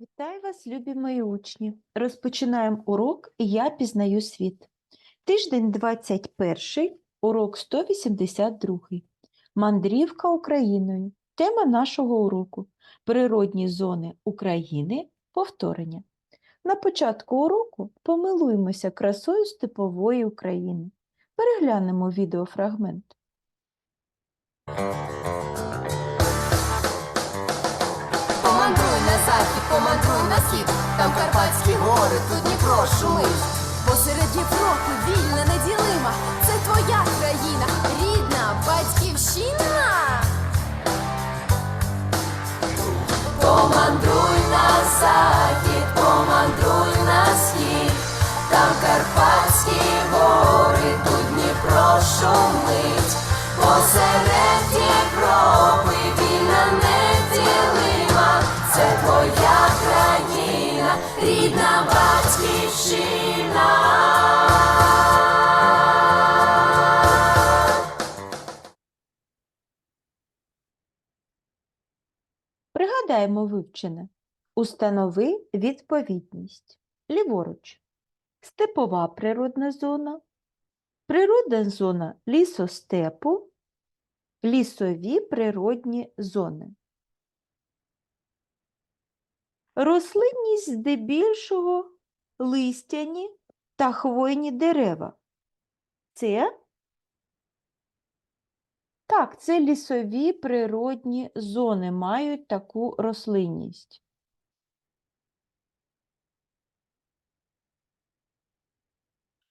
Вітаю вас, любі мої учні! Розпочинаємо урок Я пізнаю світ. Тиждень 21, урок 182. Мандрівка Україною. Тема нашого уроку Природні зони України. Повторення. На початку уроку помилуємося красою степової України. Переглянемо відеофрагмент. Помандруй на схід, там Карпатські гори, тут Дніпро шумить. Посеред Європи вільна, неділима, це твоя країна, рідна батьківщина. Помандруй на захід, помандруй на схід, там Карпатські гори, тут Дніпро шумить. Посеред Пригадаємо вивчене. Установи відповідність. Ліворуч. Степова природна зона, природна зона лісостепу, лісові природні зони. Рослинність здебільшого листяні та хвойні дерева. Це так, це лісові природні зони мають таку рослинність.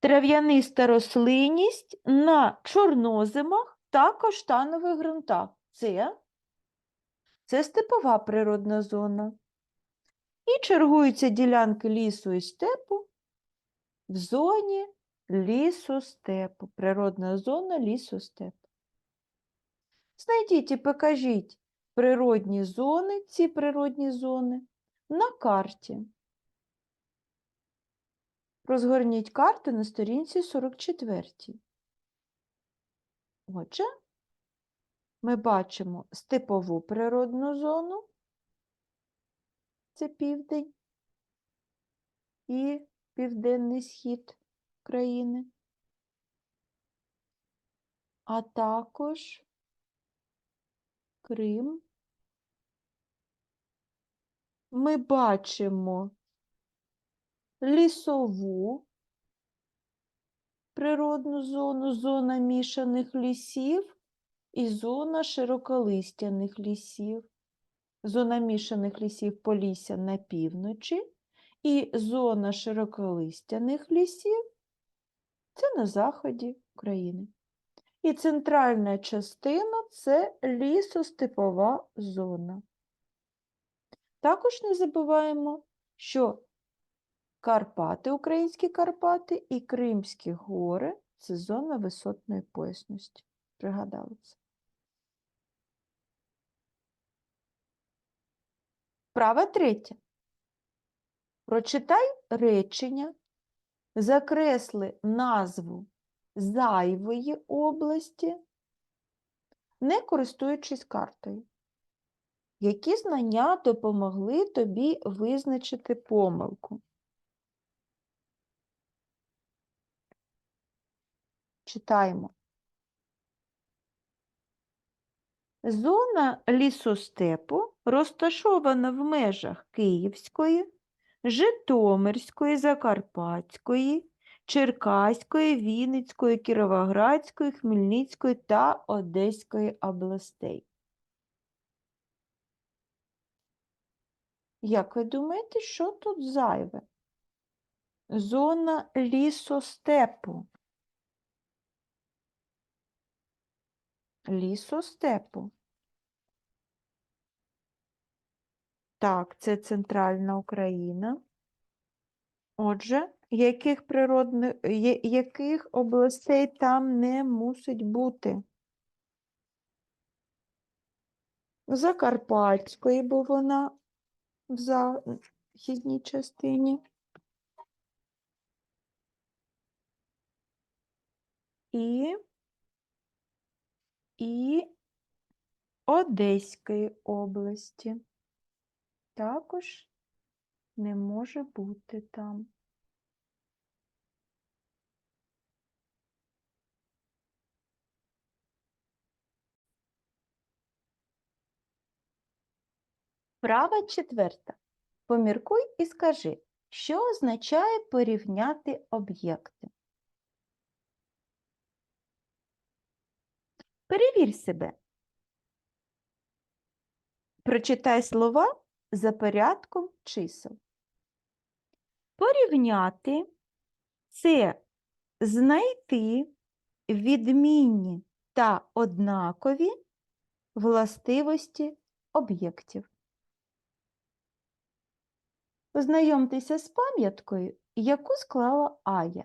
Трав'яниста рослинність на чорноземах та каштанових ґрунтах. Це, це степова природна зона. І чергуються ділянки лісу і степу в зоні лісостепу. Природна зона лісостепу. Знайдіть і покажіть природні зони, ці природні зони на карті. Розгорніть карту на сторінці 44. Отже, ми бачимо степову природну зону, це південь і південний схід країни, а також Крим. Ми бачимо лісову природну зону, зона мішаних лісів і зона широколистяних лісів. Зона мішаних лісів Полісся на півночі і зона широколистяних лісів це на заході України. І центральна частина це лісостепова зона. Також не забуваємо, що Карпати, українські Карпати і Кримські гори це зона висотної поясності. Пригадали це. Права третя. Прочитай речення, закресли назву зайвої області, не користуючись картою. Які знання допомогли тобі визначити помилку? Читаємо. Зона лісостепу розташована в межах Київської, Житомирської, Закарпатської, Черкаської, Вінницької, Кіровоградської, Хмельницької та Одеської областей. Як ви думаєте, що тут зайве? Зона лісостепу. Лісостепу. Так, це центральна Україна. Отже, яких природних, яких областей там не мусить бути? Закарпатської, бо вона в західній частині. І, і Одеської області. Також не може бути там. Права четверта. Поміркуй і скажи, що означає порівняти об'єкти. Перевір себе. Прочитай слова за порядком чисел. Порівняти це знайти відмінні та однакові властивості об'єктів. Познайомтеся з пам'яткою, яку склала Ая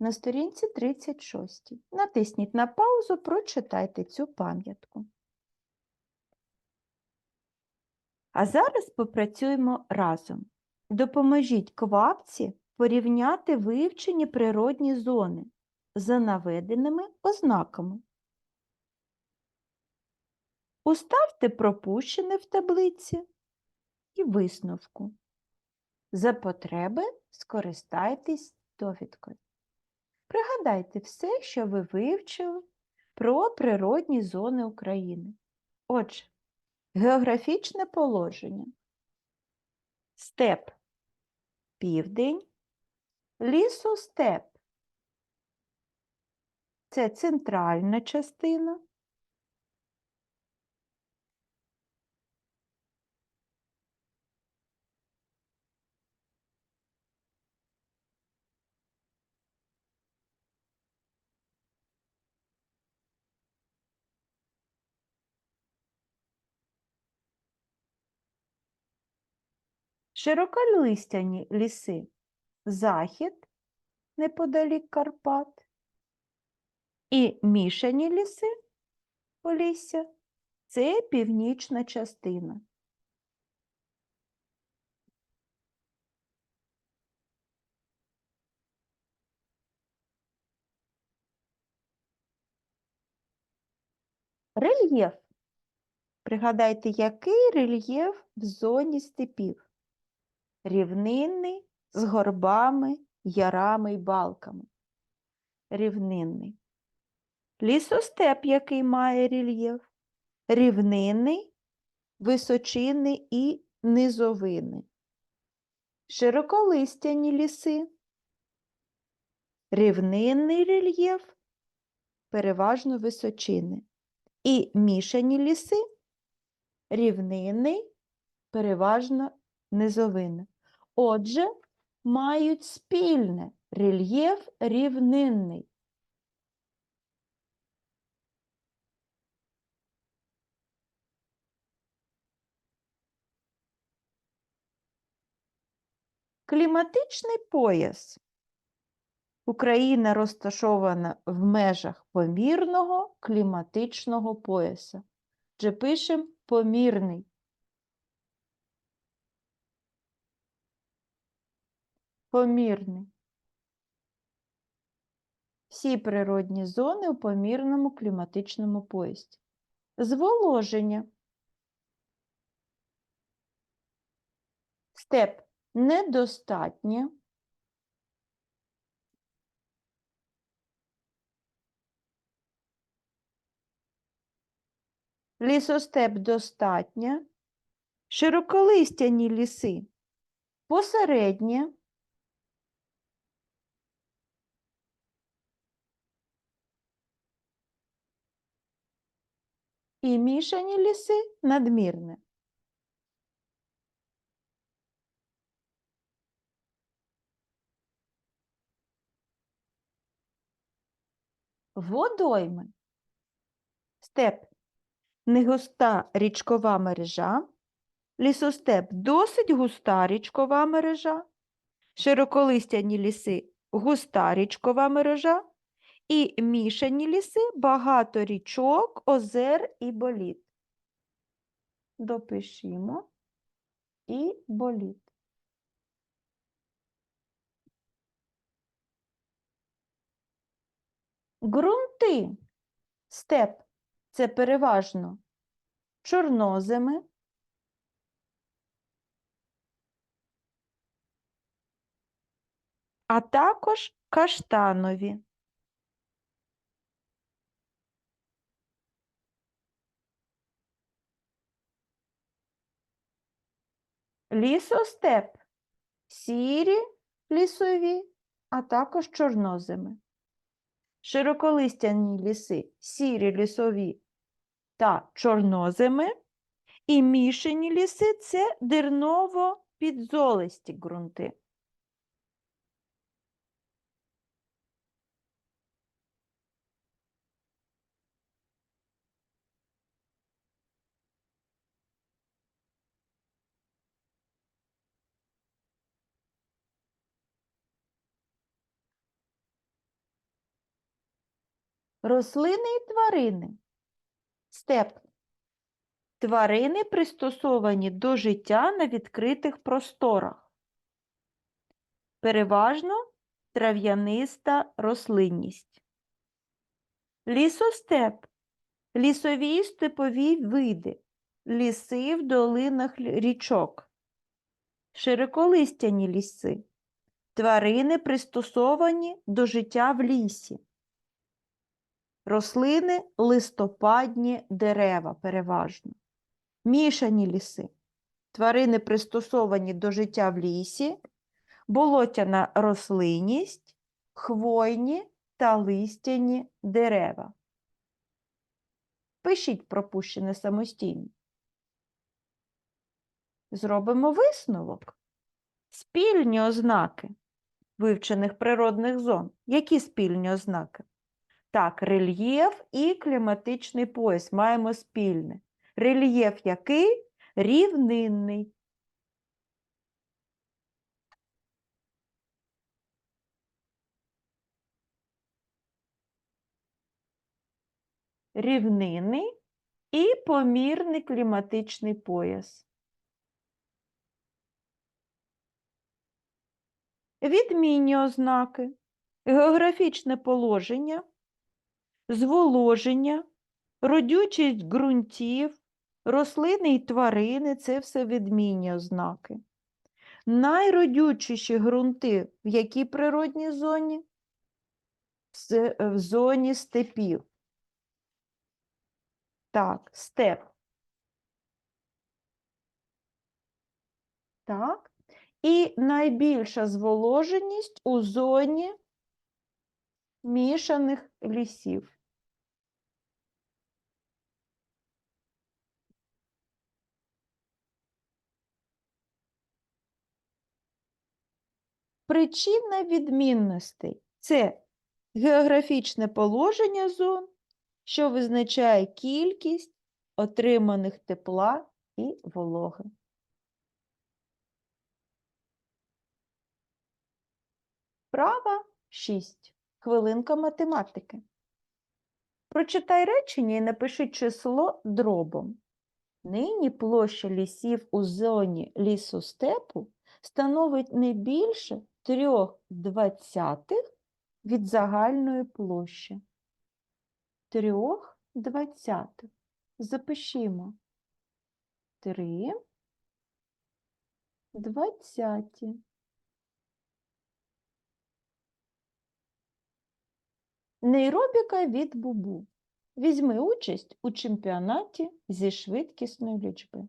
на сторінці 36. Натисніть на паузу, прочитайте цю пам'ятку. А зараз попрацюємо разом. Допоможіть квапці порівняти вивчені природні зони за наведеними ознаками. Уставте пропущене в таблиці і висновку. За потреби скористайтесь довідкою. Пригадайте все, що ви вивчили про природні зони України. Отже, географічне положення. Степ південь, лісостеп. Це центральна частина. Широколистяні ліси захід неподалік Карпат і мішані ліси Полісся це північна частина. Рельєф. Пригадайте, який рельєф в зоні степів? Рівнинний з горбами, ярами й балками. Рівнинний. Лісостеп, який має рельєф. Рівнинний, височинний і низовинний. Широколистяні ліси. Рівнинний рельєф, переважно височинний. І мішані ліси рівнинний, переважно низовинний. Отже, мають спільне рельєф рівнинний. Кліматичний пояс. Україна розташована в межах помірного кліматичного пояса. Вже пишемо помірний. Помірний. Всі природні зони у помірному кліматичному поясі. Зволоження. Степ недостатнє. Лісостеп достатня, широколистяні ліси посереднє, і мішані ліси надмірне. Водойми. Степ. Негуста річкова мережа, лісостеп. Досить густа річкова мережа, широколистяні ліси. Густа річкова мережа і мішані ліси багато річок, озер і боліт. Допишімо і боліт. Ґрунти. Степ це переважно чорноземи, а також каштанові. Лісостеп сірі лісові, а також чорноземи. Широколистяні ліси сірі лісові та чорноземи, і мішані ліси це дерново-підзолисті ґрунти. Рослини і тварини. Степ. Тварини пристосовані до життя на відкритих просторах. Переважно трав'яниста рослинність. Лісостеп. Лісові і степові види. Ліси в долинах річок. Широколистяні ліси. Тварини пристосовані до життя в лісі. Рослини листопадні дерева переважно. Мішані ліси. Тварини пристосовані до життя в лісі, болотяна рослинність, хвойні та листяні дерева. Пишіть пропущене самостійно. Зробимо висновок. Спільні ознаки вивчених природних зон. Які спільні ознаки? Так, рельєф і кліматичний пояс маємо спільне. Рельєф який? Рівнинний. Рівнинний і помірний кліматичний пояс. Відмінні ознаки. Географічне положення, зволоження, родючість ґрунтів, рослини і тварини це все відмінні ознаки. Найродючіші ґрунти в якій природній зоні? В зоні степів. Так, степ. Так. І найбільша зволоженість у зоні мішаних лісів. Причина відмінностей це географічне положення зон, що визначає кількість отриманих тепла і вологи. Права 6. Хвилинка математики. Прочитай речення і напиши число дробом. Нині площа лісів у зоні лісостепу становить не більше трьох двадцятих від загальної площі. Трьох двадцятих. Запишімо. Три двадцяті. Нейробіка від Бубу. Візьми участь у чемпіонаті зі швидкісної лічби.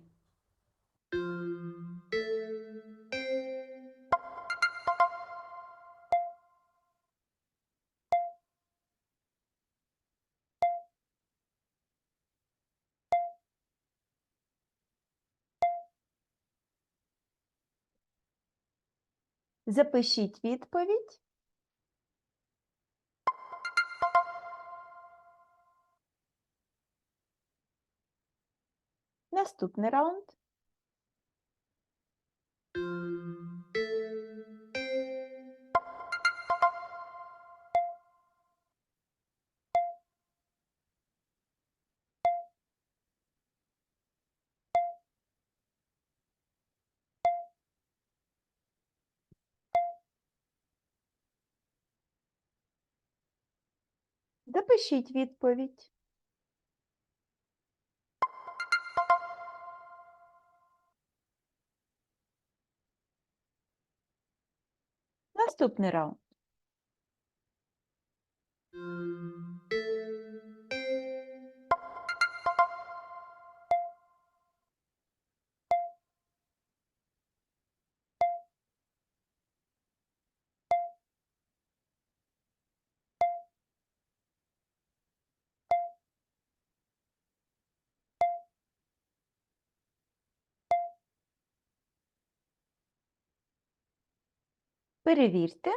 Запишіть відповідь. Наступний раунд. Запишіть відповідь. Наступний раунд. Перевірте.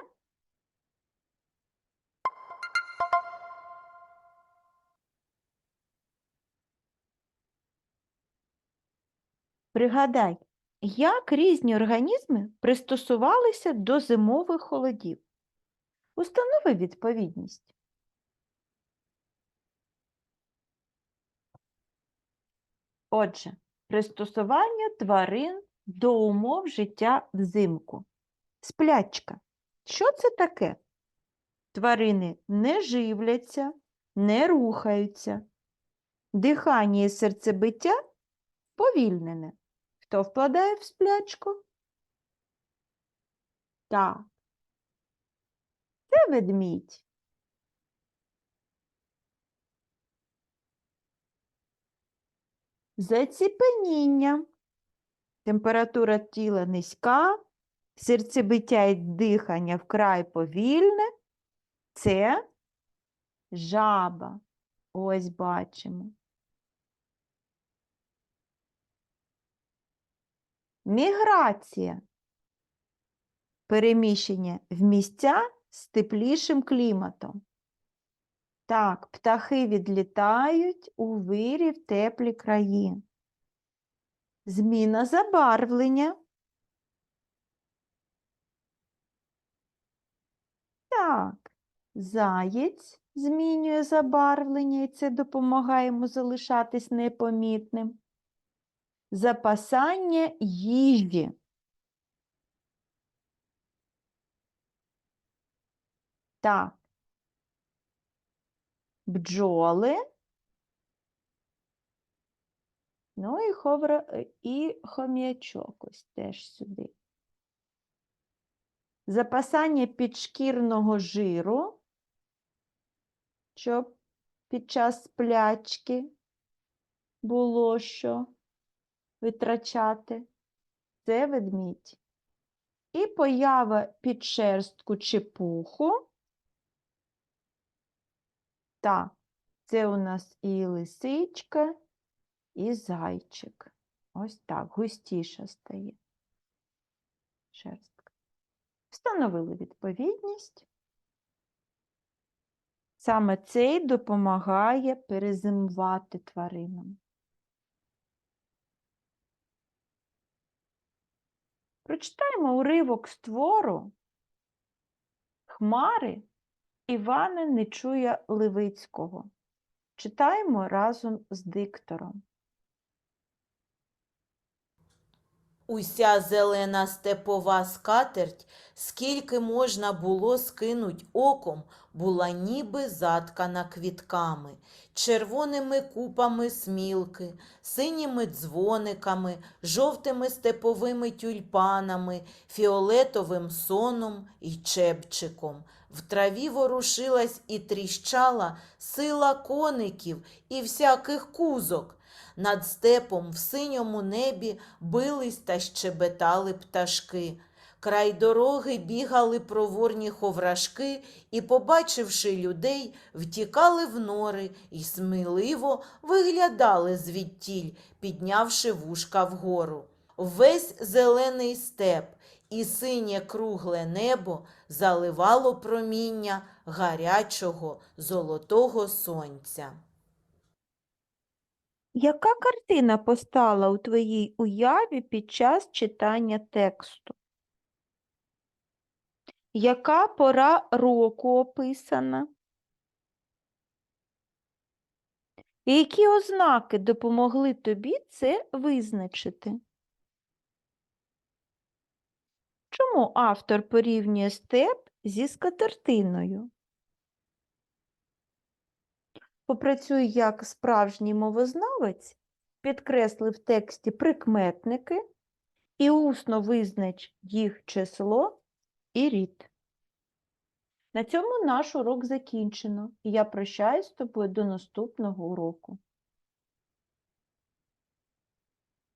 Пригадай, як різні організми пристосувалися до зимових холодів. Установи відповідність. Отже, пристосування тварин до умов життя взимку. Сплячка. Що це таке? Тварини не живляться, не рухаються. Дихання і серцебиття повільнене. Хто впадає в сплячку? Так. Це ведмідь. Заціпеніння. Температура тіла низька, серцебиття і дихання вкрай повільне. Це жаба. Ось бачимо. Міграція. Переміщення в місця з теплішим кліматом. Так, птахи відлітають у вирі в теплі краї. Зміна забарвлення. Так, заєць змінює забарвлення, і це допомагає йому залишатись непомітним. Запасання їжі. Так. Бджоли. Ну і, ховра... і хом'ячок ось теж сюди. Запасання підшкірного жиру, щоб під час сплячки було що витрачати. Це ведмідь. І поява підшерстку чи пуху. Так, це у нас і лисичка, і зайчик. Ось так, густіша стає шерстка. Встановили відповідність. Саме цей допомагає перезимувати тваринам. Прочитаємо уривок з твору Хмари Івана Нечуя Левицького. Читаємо разом з диктором. Уся зелена степова скатерть, скільки можна було скинуть оком, була ніби заткана квітками, червоними купами смілки, синіми дзвониками, жовтими степовими тюльпанами, фіолетовим соном і чепчиком. В траві ворушилась і тріщала сила коників і всяких кузок. Над степом в синьому небі бились та щебетали пташки. Край дороги бігали проворні ховрашки і, побачивши людей, втікали в нори і сміливо виглядали звідтіль, піднявши вушка вгору. Весь зелений степ і синє кругле небо заливало проміння гарячого золотого сонця. Яка картина постала у твоїй уяві під час читання тексту? Яка пора року описана? І які ознаки допомогли тобі це визначити? Чому автор порівнює степ зі скатертиною? Попрацюй як справжній мовознавець, підкресли в тексті прикметники і усно визнач їх число і рід. На цьому наш урок закінчено, і я прощаюсь з тобою до наступного уроку.